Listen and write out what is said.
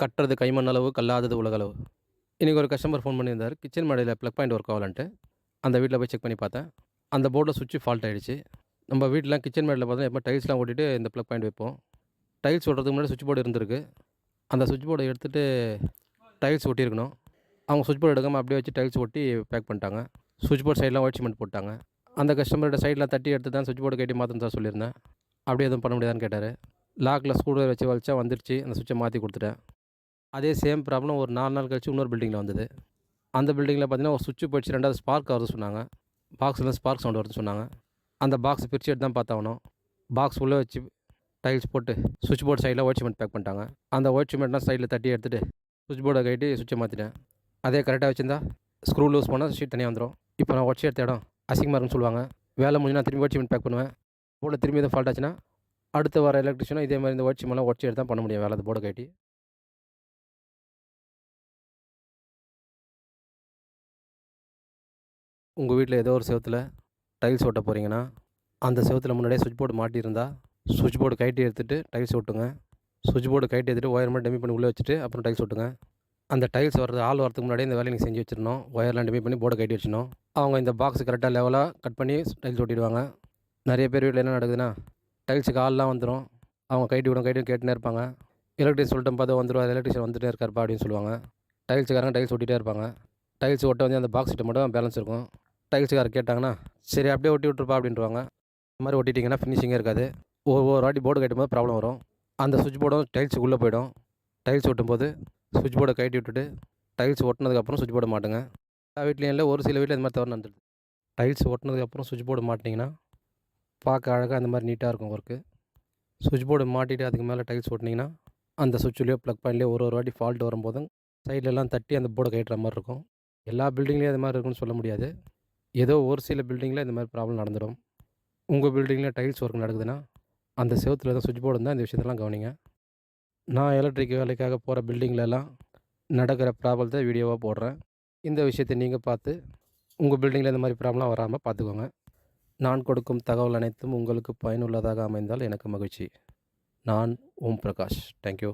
கட்டுறது கைமண் அளவு கல்லாதது உலகளவு. இன்றைக்கி ஒரு கஸ்டமர் ஃபோன் பண்ணியிருந்தார். கிச்சன் மாடியில் ப்ளக் பாயிண்ட் ஒர்க் ஆகலான்ட்டு. அந்த வீட்டில் போய் செக் பண்ணி பார்த்தேன். அந்த போர்டில் சுவிட்ச் ஃபால்ட் ஆகிடுச்சு நம்ம வீட்டிலாம் கிச்சன் மாடியில் பார்த்தா எப்போ டைல்ஸ்லாம் ஓட்டிட்டு இந்த ப்ளக் பாயிண்ட் வைப்போம். டைல்ஸ் ஓட்டுறதுக்கு முன்னாடி சுவிட்ச் போர்டு இருந்திருக்கு. அந்த சுவிட்ச் போர்டை எடுத்துகிட்டு டைல்ஸ் ஒட்டியிருக்கணும். அவங்க சுவிட்ச் போர்டு எடுக்காமல் அப்படியே வச்சு டைல்ஸ் ஒட்டி பேக் பண்ணிட்டாங்க. சுவிட்ச் போர்டு சைட்லாம் ஒயிட் சிமெண்ட் போட்டாங்க. அந்த கஸ்டமரோட சைடில் தட்டி எடுத்து தான் சுவிட்ச் போர்டு கட்டி மாற்றணும் சொல்லியிருந்தேன். அப்படியே எதுவும் பண்ண முடியாதுன்னு கேட்டார். லாக்கில் ஸ்க்ரூ வச்சு வலிச்சா வந்துடுச்சு அந்த சுவிட்சை மாற்றி கொடுத்துட்டேன். அதே சேம் ப்ராப்ளம் ஒரு நாலு நாள் கழிச்சு இன்னொரு பில்டிங்கில் வந்தது. அந்த பில்டிங்கில் பார்த்தீங்கன்னா ஒரு சுவிட்ச் போயிடுச்சு. ரெண்டாவது ஸ்பார்க் வருது சொன்னாங்க. பாக்ஸில் ஸ்பார்க் சவுண்ட் வருதுன்னு சொன்னாங்க. அந்த பாக்ஸ் பிரித்து எடுத்து தான் பார்த்தாகணும். பாக்ஸ் உள்ளே வச்சு டைல்ஸ் போட்டு சுவிட்ச் போர்டு சைடில் ஒயிட் சிமெண்ட் பேக் பண்ணிட்டாங்க. அந்த ஒயிட் சிமெண்ட்லாம் சைடில் தட்டி எடுத்துகிட்டு சுவிட்ச் போர்டை கட்டி சுவிட்சை மாற்றிட்டேன் அதே கரெக்டாக வச்சிருந்தா ஸ்க்ரூ லூஸ் பண்ணால் ஷீட் தனியாக வந்துடும் இப்போ நான் ஒட்சி எடுத்த இடம் அசிங்கமாக இருக்குன்னு சொல்லுவாங்க. வேலை முடிஞ்சு நான் திரும்பி ஒயிட் சிமெண்ட் பேக் பண்ணுவேன். போர்டில் திரும்பி எதுவும் ஃபால்ட் ஆச்சுன்னா அடுத்து வர எலக்ட்ரிஷனும் இதே மாதிரி இந்த ஒயிட் சிமெண்ட்லாம் ஒட்சி எடுத்து தான் பண்ண முடியும். வேலை அந்த போர்டை கட்டி உங்கள் வீட்டில் ஏதோ ஒரு செவத்தில் டைல்ஸ் ஒட்ட போகிறீங்கன்னா அந்த செவத்தில் முன்னாடியே சுவிட்ச் போர்டு மாட்டியிருந்தா சுவிட்ச் போர்டு கைட்டி எடுத்துகிட்டு டைல்ஸ் ஒட்டுங்க. சுவிட்ச் போர்டு கைட்டி எடுத்துகிட்டு ஒயர் மட்டும் டெமி பண்ணி உள்ளே வச்சுட்டு அப்புறம் டைல்ஸ் ஒட்டுங்க. அந்த டைல்ஸ் வர்றது ஆள் வரதுக்கு முன்னாடியே இந்த வேலையை நீங்கள் செஞ்சு வச்சிடணும். ஒயர்லாம் டெமி பண்ணி போர்டை கட்டி வச்சிடணும். அவங்க இந்த பாக்ஸ் கரெக்டாக லெவலாக கட் பண்ணி டைல்ஸ் ஒட்டிடுவாங்க. நிறைய பேர் வீட்டில் என்ன நடக்குதுன்னா டைல்ஸுக்கு ஆள்லாம் வந்துடும் அவங்க கைட்டி விடும் கைட்டி கேட்டுனே இருப்பாங்க. எலக்ட்ரிஷன் சொல்லிட்டு பார்த்து வந்துடும் அது எலக்ட்ரிஷன் வந்துட்டே இருக்காருப்பா அப்படின்னு சொல்லுவாங்க. டைல்ஸுக்காரங்க டைல்ஸ் ஓட்டிகிட்டே இருப்பாங்க. டைல்ஸ் ஒட்ட வந்து அந்த பாக்ஸ் கிட்ட மட்டும் பேலன்ஸ் இருக்கும். டைல்ஸுக்கார கேட்டாங்கன்னா சரி அப்படியே ஒட்டி விட்ருப்பா அப்படின்ட்டுருவாங்க இந்த மாதிரி ஒட்டிட்டிங்கன்னா ஃபினிஷிங்கே இருக்காது. ஒவ்வொரு வாட்டி போர்டு கட்டும் போது ப்ராப்ளம் வரும். அந்த சுவிட்ச் போர்டும் டைல்ஸுக்கு உள்ளே போயிடும். டைல்ஸ் ஒட்டும்போது சுவிட்ச் போர்டை கட்டி விட்டுட்டு டைல்ஸ் ஒட்டினதுக்கப்புறம் சுவிட்ச் போர்டு மாட்டுங்க. எல்லா வீட்லேயும் இல்லை ஒரு சில வீட்டில் இந்த மாதிரி தவறு நடந்துடுது டைல்ஸ் ஒட்டினதுக்கப்புறம் சுவிட்ச் போர்டு மாட்டிங்கன்னா பார்க்க அழகாக அந்த மாதிரி நீட்டாக இருக்கும் ஒர்க்கு சுவிட்ச் போர்டு மாட்டிட்டு அதுக்கு மேலே டைல்ஸ் ஒட்டினீங்கன்னா அந்த சுவிட்ச்லேயோ ப்ளக் பாயிண்ட்லேயோ ஒரு ஒரு வாட்டி ஃபால்ட் வரும்போதும் சைட்லலாம் தட்டி அந்த போர்டை கட்டுற மாதிரி இருக்கும். எல்லா பில்டிங்லேயும் அது மாதிரி இருக்குன்னு சொல்ல முடியாது. ஏதோ ஒரு சில பில்டிங்கில் இந்த மாதிரி ப்ராப்ளம் நடந்துடும். உங்கள் பில்டிங்கில் டைல்ஸ் ஒர்க் நடக்குதுன்னா அந்த செவத்தில் தான் சுவிட்ச் போர்டு இருந்தால் இந்த விஷயத்தெல்லாம் கவனிங்க. நான் எலக்ட்ரிக் வேலைக்காக போகிற பில்டிங்லலாம் நடக்கிற ப்ராப்ளத்தை வீடியோவாக போடுறேன். இந்த விஷயத்தை நீங்கள் பார்த்து உங்கள் பில்டிங்கில் இந்த மாதிரி ப்ராப்ளம் வராமல் பார்த்துக்கோங்க. நான் கொடுக்கும் தகவல் அனைத்தும் உங்களுக்கு பயனுள்ளதாக அமைந்தால் எனக்கு மகிழ்ச்சி. நான் ஓம் பிரகாஷ். தேங்க்யூ